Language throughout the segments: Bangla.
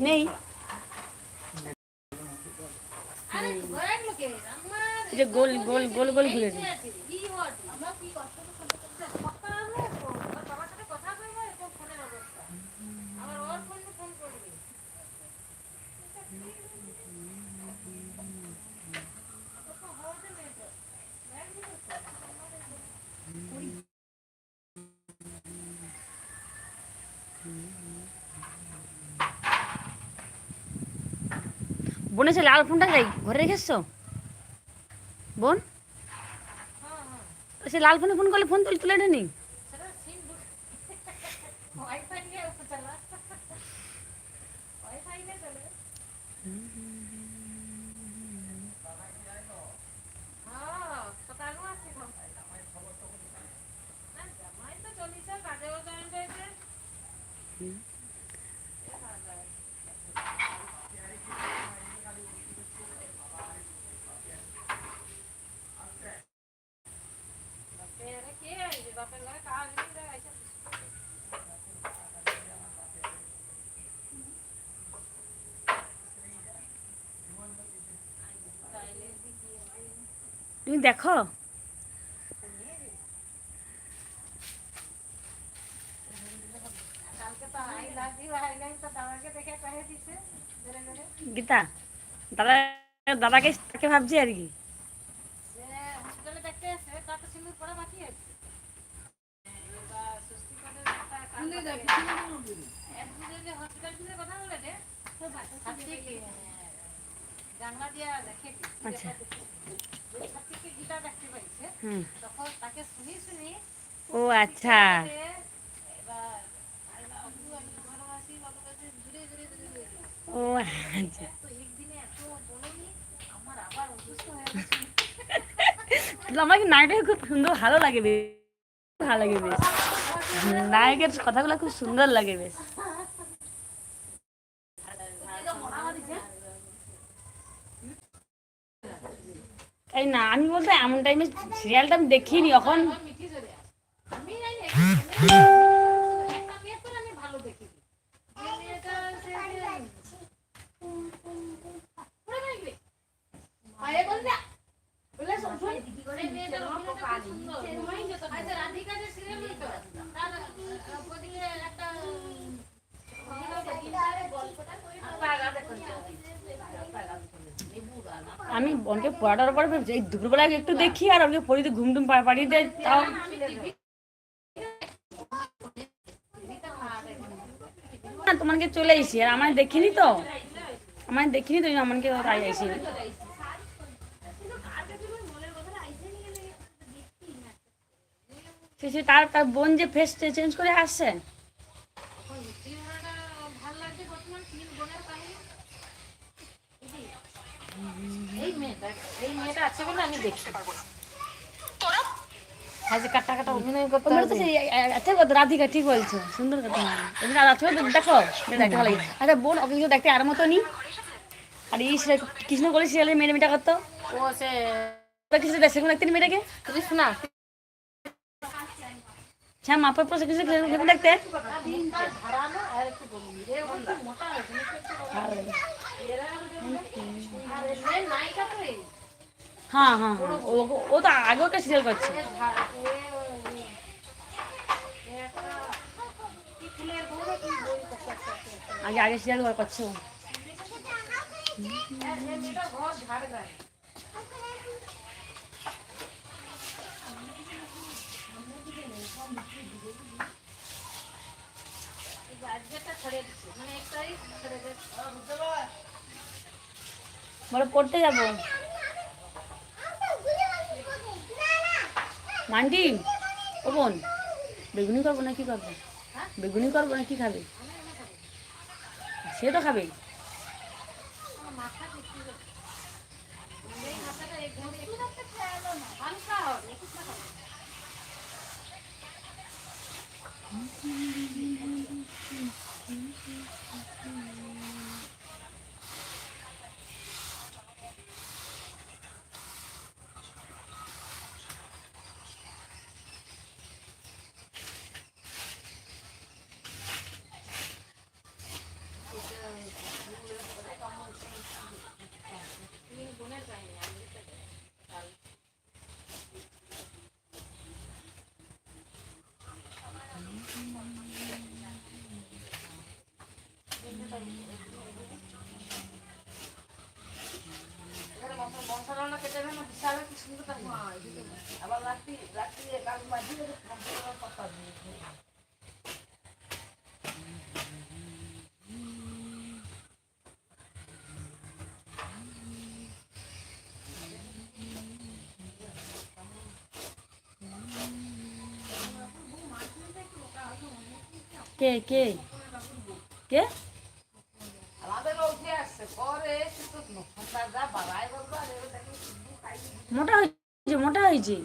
নেই। যে গোল গোল গোল গোল ঘুরে দিই বোনে সে লাল ফোনটা ঘরে রেখেছো? বোন? সে লাল ফোনে ফোন করলে ফোন তুলে তুলে নেই তুমি দেখো। গীতা দাদা দাদাকে তাকে ভাবছি আর কি। জানলা দিয়া দেখে আচ্ছা। হুম। ও আচ্ছা। ও আচ্ছা। তো একদিনে এত বলনি আমার আবার অসুস্থ হয়ে গেছে। আমার কি নায়কটা খুব সুন্দর ভালো লাগে বেশ। ভালো লাগে বেশ। নায়কের কথাগুলো খুব সুন্দর লাগে বেশ। এই না আমি বলতে এমন টাইমে সিরিয়ালটা আমি দেখিনি এখন মিঠি চলে আসে আমি জানি একটা মেয়ে তো আমি ভালো দেখি যে মেয়েটা সে পড়ে গেলে আয়ে বল না বলে সব শুন করে মেয়েটা অভিনয়টা খুব সুন্দর আচ্ছা রাধিকা যে সিরিয়াল তো তার বদিকে একটা গল্পটা করে আমি অনেকে পড়াটার পরে ভেবেছি, এই দুপুরবেলা একটু দেখি আর অনেকে পড়িতে ঘুম টুম পাড়িয়ে দেয়, তাও না, তোমাকে চলে এসি আর আমার দেখিনি তো। আমার দেখিনি তো আমাকে তাই আইসি। সে তার তার বোন যে ফেস চেঞ্জ করে আসছে? এই মেয়েটা আছে বলে আমি দেখি আজ কাটা কাটা অভিনয় করতে তোমরা তো সেই আচ্ছা কথা রাধিকা ঠিক বলছো সুন্দর কথা আর দেখো দেখতে ভালো লাগে আচ্ছা বোন অফিসে দেখতে আর মতো নি আর এই সিরিয়াল কৃষ্ণ করে সিরিয়ালের মেয়ে মেয়েটা করতো ও সে কিছু দেখছে দেখতে নি মেয়েটাকে কৃষ্ণা হ্যাঁ মাপার পর কিছু দেখতে ভালো লাগে। আর এর নায়িকা তো এই হ্যাঁ হ্যাঁ হ্যাঁ। ও তো একটা সিরিয়াল করছে। একটা কি ফুলের বউ মান্ডি, ও বোন, বেগুনি করব না কি করব? বেগুনি করব না কি খাবে? সে তো খাবে। কে কে কে মোটা হয়েছে মোটা হয়েছে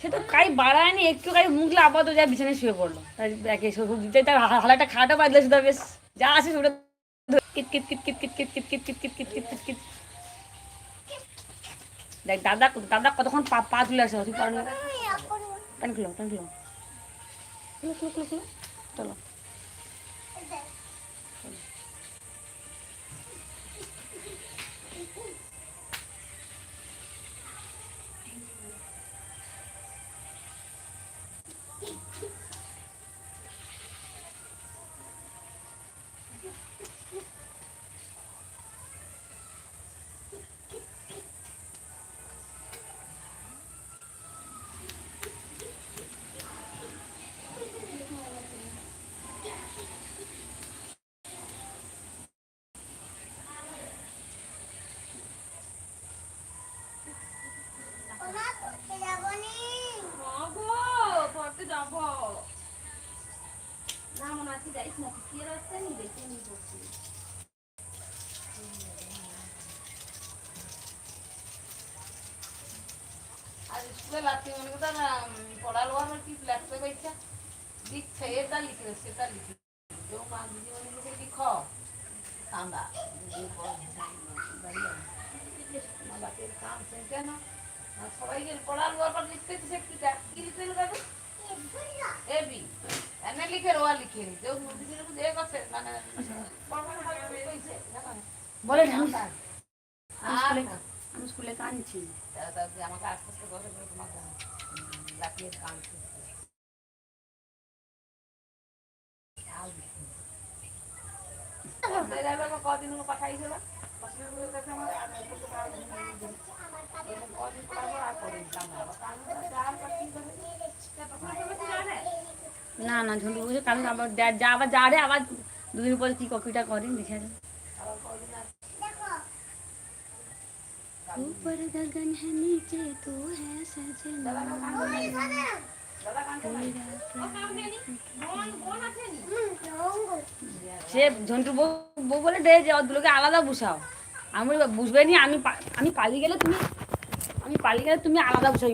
সে তো কাই বাড়ায়নি একটু কাই মুখলে আপাতত যা বিছানায় শুয়ে পড়ল দেখে সবুজ দিতে তার হালাটা খাটা বাদলে শুধু বেশ যা সেটা ধরে কিট কিট কিট কিট কিট কিট কিট কিট কিট কিট কিট কিট কিট দেখ দাদা দাদা কতক্ষণ পা পা তুলে আসে তুই পারবে টান খুলো খুলো খুলো খুলো খুলো খুলো চলো স্কুলে লাগতে মনে কথা না পড়া কি লাগতে পাইছা লিখছে এটা লিখে সেটা লিখে কেউ মা দিদিমণি লিখে লিখ কান্দা কেন পড়ার ব্যাপার লিখতে দিছে কি কি লিখতে এ বি এনে লিখে রোয়া লিখে। নি কেউ দিদির যে করছে মানে বলে ঢাকা আমি স্কুলে কাঁদছি আমাকে আস্তে আস্তে করে করে তোমাকে লাফিয়ে কান কদিন পাঠাইছিল না। না ঝন্টু বুঝে কারণ আবার যা- যা আবার যা রে আবার দুদিন পরে কি কপিটা করেন দেখে ऊपर गगन है नीचे तू है सजना সে ঝন্টু বউ বউ বলে দে যে ওগুলোকে আলাদা বসাও আমি বলি, বুঝবে নি আমি পা- আমি পালিয়ে গেলে তুমি আমি পালিয়ে গেলে তুমি আলাদা বসাই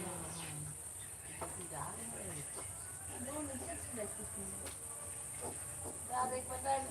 দেখবেন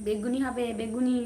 বেগুনি হবে বেগুনি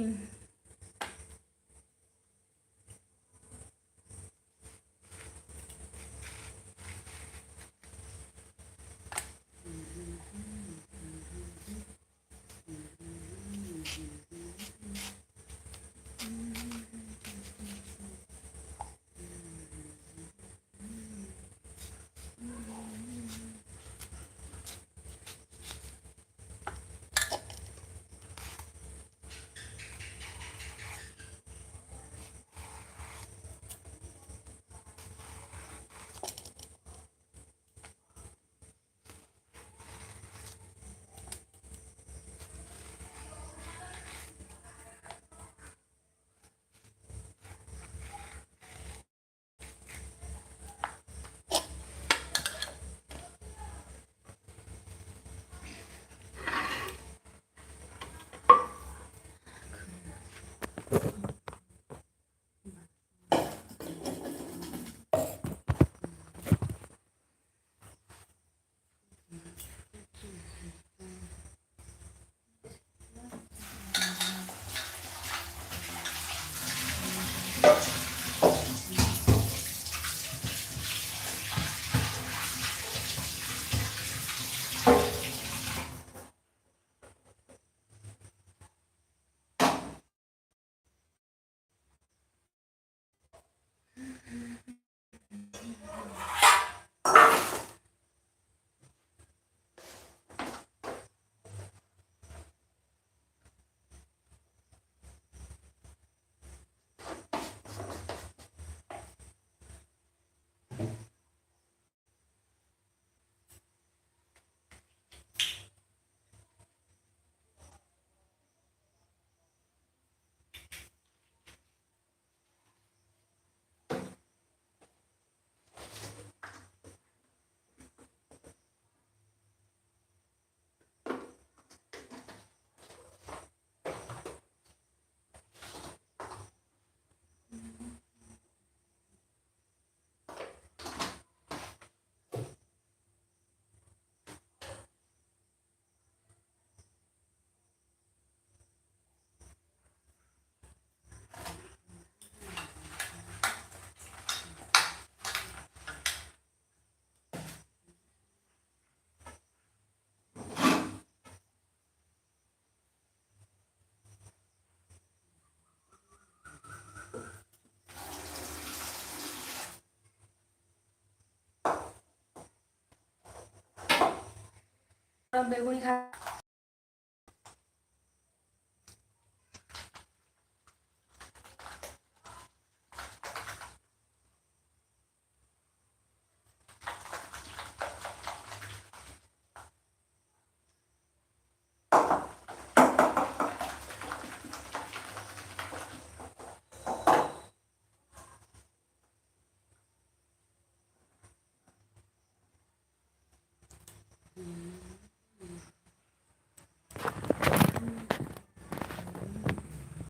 বেগুনি খা